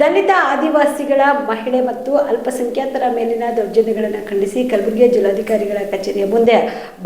ದಲಿತ ಆದಿವಾಸಿಗಳ ಮಹಿಳೆ ಮತ್ತು ಅಲ್ಪಸಂಖ್ಯಾತರ ಮೇಲಿನ ದೌರ್ಜನ್ಯಗಳನ್ನು ಖಂಡಿಸಿ ಕಲಬುರಗಿಯ ಜಿಲ್ಲಾಧಿಕಾರಿಗಳ ಕಚೇರಿಯ ಮುಂದೆ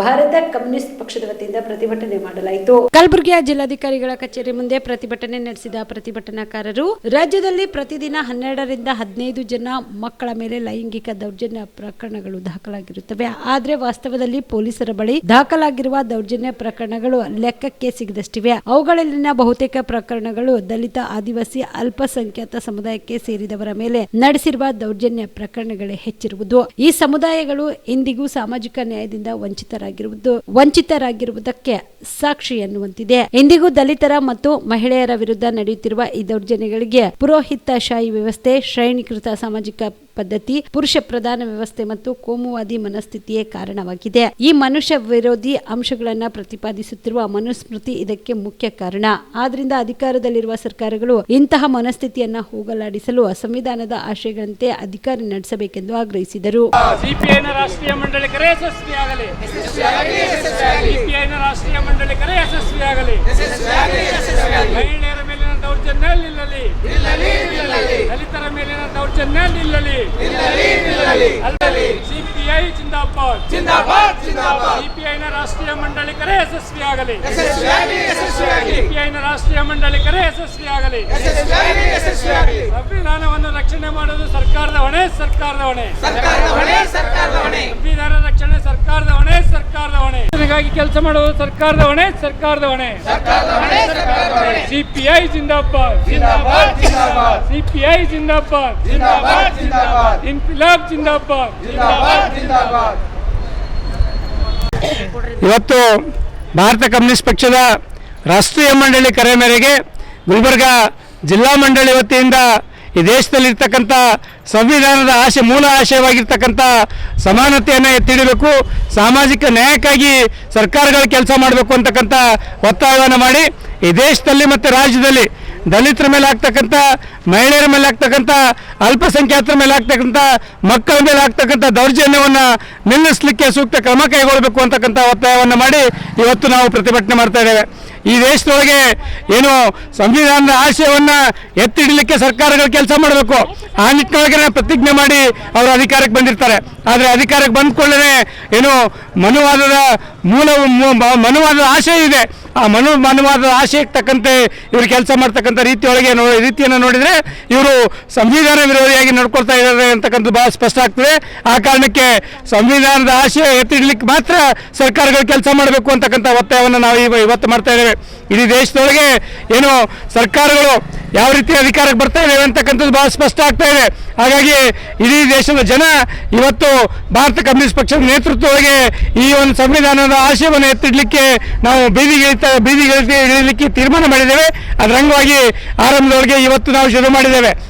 ಭಾರತ ಕಮ್ಯುನಿಸ್ಟ್ ಪಕ್ಷದ ವತಿಯಿಂದ ಪ್ರತಿಭಟನೆ ಮಾಡಲಾಯಿತು. ಕಲಬುರಗಿಯ ಜಿಲ್ಲಾಧಿಕಾರಿಗಳ ಕಚೇರಿ ಮುಂದೆ ಪ್ರತಿಭಟನೆ ನಡೆಸಿದ ಪ್ರತಿಭಟನಾಕಾರರು, ರಾಜ್ಯದಲ್ಲಿ ಪ್ರತಿದಿನ ಹನ್ನೆರಡರಿಂದ ಹದಿನೈದು ಜನ ಮಕ್ಕಳ ಮೇಲೆ ಲೈಂಗಿಕ ದೌರ್ಜನ್ಯ ಪ್ರಕರಣಗಳು ದಾಖಲಾಗಿರುತ್ತವೆ. ಆದರೆ ವಾಸ್ತವದಲ್ಲಿ ಪೊಲೀಸರ ಬಳಿ ದಾಖಲಾಗಿರುವ ದೌರ್ಜನ್ಯ ಪ್ರಕರಣಗಳು ಲೆಕ್ಕಕ್ಕೆ ಸಿಗದಷ್ಟಿವೆ. ಅವುಗಳಲ್ಲಿನ ಬಹುತೇಕ ಪ್ರಕರಣಗಳು ದಲಿತ, ಆದಿವಾಸಿ, ಅಲ್ಪಸಂಖ್ಯಾತ ಸಮುದಾಯಕ್ಕೆ ಸೇರಿದವರ ಮೇಲೆ ನಡೆಸಿರುವ ದೌರ್ಜನ್ಯ ಪ್ರಕರಣಗಳೇ ಹೆಚ್ಚಿರುವುದು. ಈ ಸಮುದಾಯಗಳು ಇಂದಿಗೂ ಸಾಮಾಜಿಕ ನ್ಯಾಯದಿಂದ ವಂಚಿತರಾಗಿರುವುದು, ವಂಚಿತರಾಗಿರುವುದಕ್ಕೆ ಸಾಕ್ಷಿ ಎನ್ನುವಂತಿದೆ. ಇಂದಿಗೂ ದಲಿತರ ಮತ್ತು ಮಹಿಳೆಯರ ವಿರುದ್ಧ ನಡೆಯುತ್ತಿರುವ ಈ ದೌರ್ಜನ್ಯಗಳಿಗೆ ಪುರೋಹಿತ ಶಾಹಿ ವ್ಯವಸ್ಥೆ, ಶ್ರೇಣೀಕೃತ ಸಾಮಾಜಿಕ ಪದ್ಧತಿ ಪುರುಷ ಪ್ರಧಾನ ವ್ಯವಸ್ಥೆ ಮತ್ತು ಕೋಮುವಾದಿ ಮನಸ್ಥಿತಿಯೇ ಕಾರಣವಾಗಿದೆ. ಈ ಮನುಷ್ಯ ವಿರೋಧಿ ಅಂಶಗಳನ್ನ ಪ್ರತಿಪಾದಿಸುತ್ತಿರುವ ಮನುಸ್ಮೃತಿ ಇದಕ್ಕೆ ಮುಖ್ಯ ಕಾರಣ. ಆದ್ರಿಂದ ಅಧಿಕಾರದಲ್ಲಿರುವ ಸರ್ಕಾರಗಳು ಇಂತಹ ಮನಸ್ಥಿತಿಯನ್ನ ಹೋಗಲಾಡಿಸಲು ಸಂವಿಧಾನದ ಆಶಯಗಳಂತೆ ಅಧಿಕಾರ ನಡೆಸಬೇಕೆಂದು ಆಗ್ರಹಿಸಿದರು. ರಾಷ್ಟ್ರೀಯ ಯಶಸ್ವಿಯಾಗಲಿ ರಾಷ್ಟ್ರೀಯ ಸಿಪಿಐನ ರಾಷ್ಟ್ರೀಯ ಮಂಡಳಿ ಕರೆ ಯಶಸ್ವಿಯಾಗಲಿ ಸಿಪಿಐನ ರಾಷ್ಟ್ರೀಯ ಮಂಡಳಿ ಕರೆ ಯಶಸ್ವಿಯಾಗಲಿ ಸಂವಿಧಾನವನ್ನು ರಕ್ಷಣೆ ಮಾಡುವುದು ಸರ್ಕಾರದ ಹೊಣೆ ಸರ್ಕಾರದ ಹೊಣೆ. ಸಂವಿಧಾನ ರಕ್ಷಣೆ ಸರ್ಕಾರದ ಹೊಣೆ ಸರ್ಕಾರದ ಹೊಣೆ. ಕೆಲಸ ಮಾಡುವುದು ಸರ್ಕಾರದ ಹೊಣೆ ಸರ್ಕಾರದ ಹೊಣೆ. ಸಿಪಿಐ ಜಿಂದಾಬಾದ್. ಸಿಪಿಐ ಜಿಂದಾಬಾದ್. ಇನ್ಫಿಲಾಬ್ ಜಿಂದಾಬಾದ್. ಜಿಂದಾಬಾದ್ ಜಿಂದಾಬಾದ್. ಇವತ್ತು ಭಾರತ ಕಮ್ಯುನಿಸ್ಟ್ ಪಕ್ಷದ ರಾಷ್ಟ್ರೀಯ ಮಂಡಳಿ ಕರೆ ಮೇರೆಗೆ ಗುಲ್ಬರ್ಗ ಜಿಲ್ಲಾ ಮಂಡಳಿ ವತಿಯಿಂದ ಈ ದೇಶದಲ್ಲಿರ್ತಕ್ಕಂಥ ಸಂವಿಧಾನದ ಆಶೆ, ಮೂಲ ಆಶಯವಾಗಿರ್ತಕ್ಕಂಥ ಸಮಾನತೆಯನ್ನು ಎತ್ತಿಡಬೇಕು, ಸಾಮಾಜಿಕ ನ್ಯಾಯಕ್ಕಾಗಿ ಸರ್ಕಾರಗಳು ಕೆಲಸ ಮಾಡಬೇಕು ಅಂತಕ್ಕಂಥ ಒತ್ತಾಯವನ್ನು ಮಾಡಿ ಈ ದೇಶದಲ್ಲಿ ಮತ್ತು ರಾಜ್ಯದಲ್ಲಿ ದಲಿತರ ಮೇಲೆ ಆಗ್ತಕ್ಕಂಥ, ಮಹಿಳೆಯರ ಮೇಲೆ ಆಗ್ತಕ್ಕಂಥ ಅಲ್ಪಸಂಖ್ಯಾತರ ಮೇಲೆ ಆಗ್ತಕ್ಕಂಥ ಮಕ್ಕಳ ಮೇಲೆ ಆಗ್ತಕ್ಕಂಥ ದೌರ್ಜನ್ಯವನ್ನು ನಿಲ್ಲಿಸಲಿಕ್ಕೆ ಸೂಕ್ತ ಕ್ರಮ ಕೈಗೊಳ್ಳಬೇಕು ಅಂತಕ್ಕಂಥ ಒತ್ತಾಯವನ್ನು ಮಾಡಿ ಇವತ್ತು ನಾವು ಪ್ರತಿಭಟನೆ ಮಾಡ್ತಾ ಇದ್ದೇವೆ. ಈ ದೇಶದೊಳಗೆ ಏನು ಸಂವಿಧಾನದ ಆಶಯವನ್ನು ಎತ್ತಿಡಲಿಕ್ಕೆ ಸರ್ಕಾರಗಳು ಕೆಲಸ ಮಾಡಬೇಕು. ಆ ನಿಟ್ಟಿನೊಳಗೆ ಪ್ರತಿಜ್ಞೆ ಮಾಡಿ ಅವರು ಅಧಿಕಾರಕ್ಕೆ ಬಂದಿರ್ತಾರೆ. ಆದರೆ ಅಧಿಕಾರಕ್ಕೆ ಬಂದ್ಕೊಳ್ಳೇ ಏನು ಮನುವಾದದ ಮೂಲ ಮನುವಾದದ ಆಶಯ ಇದೆ. ಆ ಮನು, ಮನುವಾದದ ಆಶಯಕ್ಕೆ ತಕ್ಕಂತೆ ಇವರು ಕೆಲಸ ಮಾಡ್ತಕ್ಕಂಥ ರೀತಿಯೊಳಗೆ ರೀತಿಯನ್ನು ನೋಡಿದರೆ ಇವರು ಸಂವಿಧಾನ ವಿರೋಧಿಯಾಗಿ ನಡ್ಕೊಳ್ತಾ ಇದ್ದಾರೆ ಅಂತಕ್ಕಂಥದ್ದು ಭಾಳ ಸ್ಪಷ್ಟ ಆಗ್ತದೆ. ಆ ಕಾರಣಕ್ಕೆ ಸಂವಿಧಾನದ ಆಶಯ ಎತ್ತಿಡ್ಲಿಕ್ಕೆ ಮಾತ್ರ ಸರ್ಕಾರಗಳು ಕೆಲಸ ಮಾಡಬೇಕು ಅಂತಕ್ಕಂಥ ಒತ್ತಾಯವನ್ನು ನಾವು ಇವ- ಇವತ್ತು ಮಾಡ್ತಾ ಇದ್ದೇವೆ. ಇಡೀ ದೇಶದೊಳಗೆ ಏನು ಸರ್ಕಾರಗಳು ಯಾವ ರೀತಿ ಅಧಿಕಾರಕ್ಕೆ ಬರ್ತಾ ಇದ್ದೇವೆ ಅಂತಕ್ಕಂಥದ್ದು ಭಾಳ ಸ್ಪಷ್ಟ ಆಗ್ತಾ ಇದೆ. ಹಾಗಾಗಿ ಇಡೀ ದೇಶದ ಜನ ಇವತ್ತು ಭಾರತ ಕಮ್ಯುನಿಸ್ಟ್ ಪಕ್ಷದ ನೇತೃತ್ವದೊಳಗೆ ಈ ಒಂದು ಸಂವಿಧಾನದ ಆಶಯವನ್ನು ಎತ್ತಿಡ್ಲಿಕ್ಕೆ ನಾವು ಬೀದಿಗೆ ಬೀದಿಗಿಳಿತ ಬೀದಿಗೆ ಇಳಿಲಿಕ್ಕೆ ತೀರ್ಮಾನ ಮಾಡಿದ್ದೇವೆ. ಅದರ ಅಂಗವಾಗಿ ಆರಂಭದೊಳಗೆ ಇವತ್ತು ನಾವು ಶುರು ಮಾಡಿದ್ದೇವೆ.